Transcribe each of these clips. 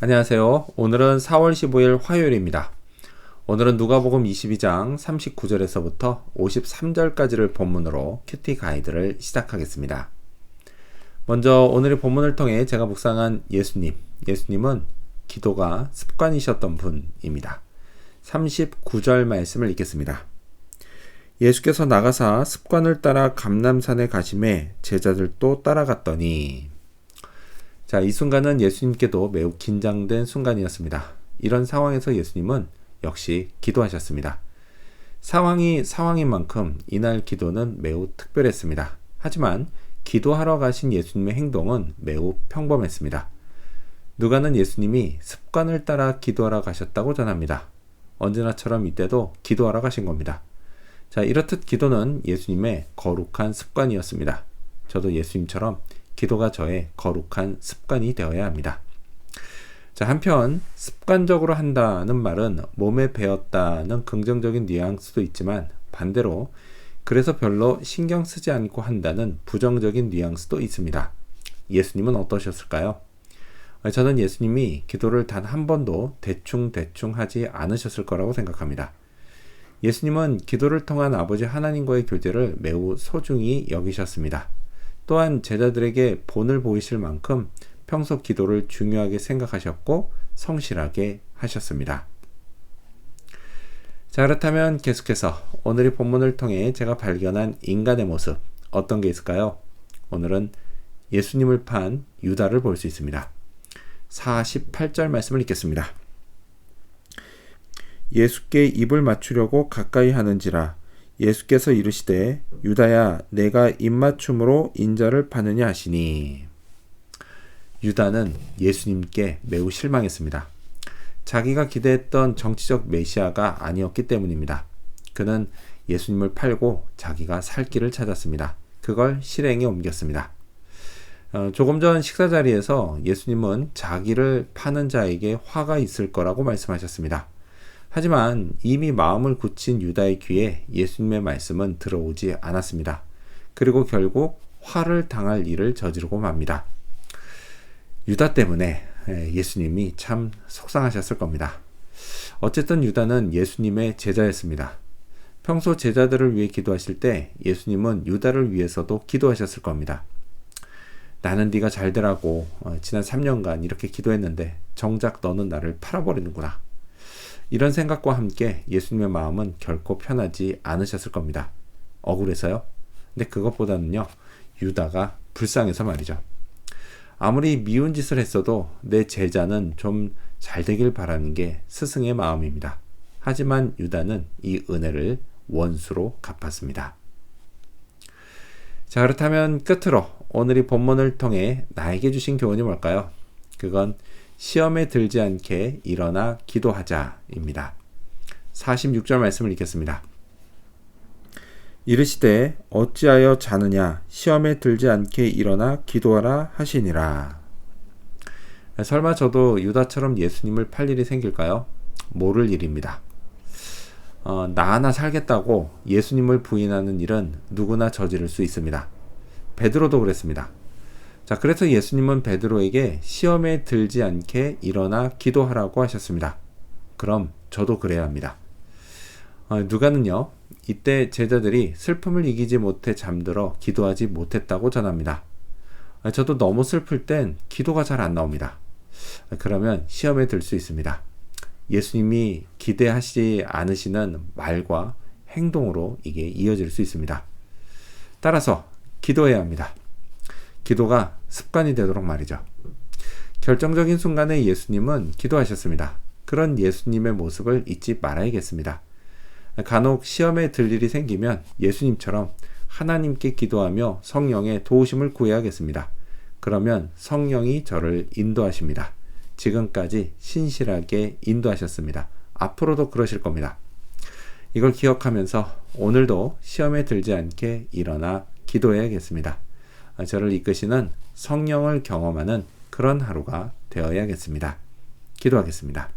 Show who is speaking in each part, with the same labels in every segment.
Speaker 1: 안녕하세요. 오늘은 4월 15일 화요일입니다. 오늘은 누가복음 22장 39절에서부터 53절까지를 본문으로 큐티 가이드를 시작하겠습니다. 먼저 오늘의 본문을 통해 제가 묵상한 예수님. 예수님은 기도가 습관이셨던 분입니다. 39절 말씀을 읽겠습니다. 예수께서 나가사 습관을 따라 감남산에 가심에 제자들도 따라갔더니 자, 이 순간은 예수님께도 매우 긴장된 순간이었습니다. 이런 상황에서 예수님은 역시 기도하셨습니다. 상황이 상황인 만큼 이날 기도는 매우 특별했습니다. 하지만 기도하러 가신 예수님의 행동은 매우 평범했습니다. 누가는 예수님이 습관을 따라 기도하러 가셨다고 전합니다. 언제나처럼 이때도 기도하러 가신 겁니다. 자, 이렇듯 기도는 예수님의 거룩한 습관이었습니다. 저도 예수님처럼 기도가 저의 거룩한 습관이 되어야 합니다. 자, 한편 습관적으로 한다는 말은 몸에 배었다는 긍정적인 뉘앙스도 있지만 반대로 그래서 별로 신경 쓰지 않고 한다는 부정적인 뉘앙스도 있습니다. 예수님은 어떠셨을까요? 저는 예수님이 기도를 단 한 번도 대충대충 하지 않으셨을 거라고 생각합니다. 예수님은 기도를 통한 아버지 하나님과의 교제를 매우 소중히 여기셨습니다. 또한 제자들에게 본을 보이실 만큼 평소 기도를 중요하게 생각하셨고 성실하게 하셨습니다. 자, 그렇다면 계속해서 오늘의 본문을 통해 제가 발견한 인간의 모습 어떤 게 있을까요? 오늘은 예수님을 판 유다를 볼 수 있습니다. 48절 말씀을 읽겠습니다. 예수께 입을 맞추려고 가까이 하는지라 예수께서 이르시되 유다야 내가 입맞춤으로 인자를 파느냐 하시니 유다는 예수님께 매우 실망했습니다. 자기가 기대했던 정치적 메시아가 아니었기 때문입니다. 그는 예수님을 팔고 자기가 살 길을 찾았습니다. 그걸 실행에 옮겼습니다. 어, 조금 전 식사 자리에서 예수님은 자기를 파는 자에게 화가 있을 거라고 말씀하셨습니다. 하지만 이미 마음을 굳힌 유다의 귀에 예수님의 말씀은 들어오지 않았습니다. 그리고 결국 화를 당할 일을 저지르고 맙니다. 유다 때문에 예, 예수님이 참 속상하셨을 겁니다. 어쨌든 유다는 예수님의 제자였습니다. 평소 제자들을 위해 기도하실 때 예수님은 유다를 위해서도 기도하셨을 겁니다. 나는 네가 잘 되라고 어, 지난 3년간 이렇게 기도했는데 정작 너는 나를 팔아버리는구나. 이런 생각과 함께 예수님의 마음은 결코 편하지 않으셨을 겁니다. 억울해서요? 근데 그것보다는요, 유다가 불쌍해서 말이죠. 아무리 미운 짓을 했어도 내 제자는 좀 잘 되길 바라는 게 스승의 마음입니다. 하지만 유다는 이 은혜를 원수로 갚았습니다. 자, 그렇다면 끝으로 오늘 이 본문을 통해 나에게 주신 교훈이 뭘까요? 그건 시험에 들지 않게 일어나 기도하자입니다. 46절 말씀을 읽겠습니다. 이르시되 어찌하여 자느냐 시험에 들지 않게 일어나 기도하라 하시니라. 설마 저도 유다처럼 예수님을 팔 일이 생길까요? 모를 일입니다. 어, 나 하나 살겠다고 예수님을 부인하는 일은 누구나 저지를 수 있습니다. 베드로도 그랬습니다. 자, 그래서 예수님은 베드로에게 시험에 들지 않게 일어나 기도하라고 하셨습니다. 그럼 저도 그래야 합니다. 어, 누가는요, 이때 제자들이 슬픔을 이기지 못해 잠들어 기도하지 못했다고 전합니다. 어, 저도 너무 슬플 땐 기도가 잘 안 나옵니다. 어, 그러면 시험에 들 수 있습니다. 예수님이 기대하시지 않으시는 말과 행동으로 이게 이어질 수 있습니다. 따라서 기도해야 합니다. 기도가 습관이 되도록 말이죠. 결정적인 순간에 예수님은 기도하셨습니다. 그런 예수님의 모습을 잊지 말아야겠습니다. 간혹 시험에 들 일이 생기면 예수님처럼 하나님께 기도하며 성령의 도우심을 구해야겠습니다. 그러면 성령이 저를 인도하십니다. 지금까지 신실하게 인도하셨습니다. 앞으로도 그러실 겁니다. 이걸 기억하면서 오늘도 시험에 들지 않게 일어나 기도해야겠습니다. 저를 이끄시는 성령을 경험하는 그런 하루가 되어야겠습니다. 기도하겠습니다.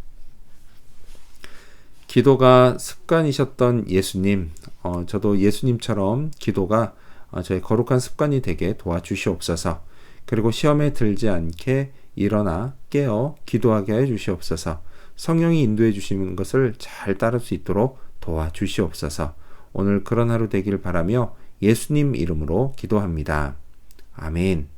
Speaker 1: 기도가 습관이셨던 예수님, 어, 저도 예수님처럼 기도가 어, 저의 거룩한 습관이 되게 도와주시옵소서. 그리고 시험에 들지 않게 일어나 깨어 기도하게 해 주시옵소서. 성령이 인도해 주시는 것을 잘 따를 수 있도록 도와 주시옵소서. 오늘 그런 하루 되길 바라며 예수님 이름으로 기도합니다. 아멘.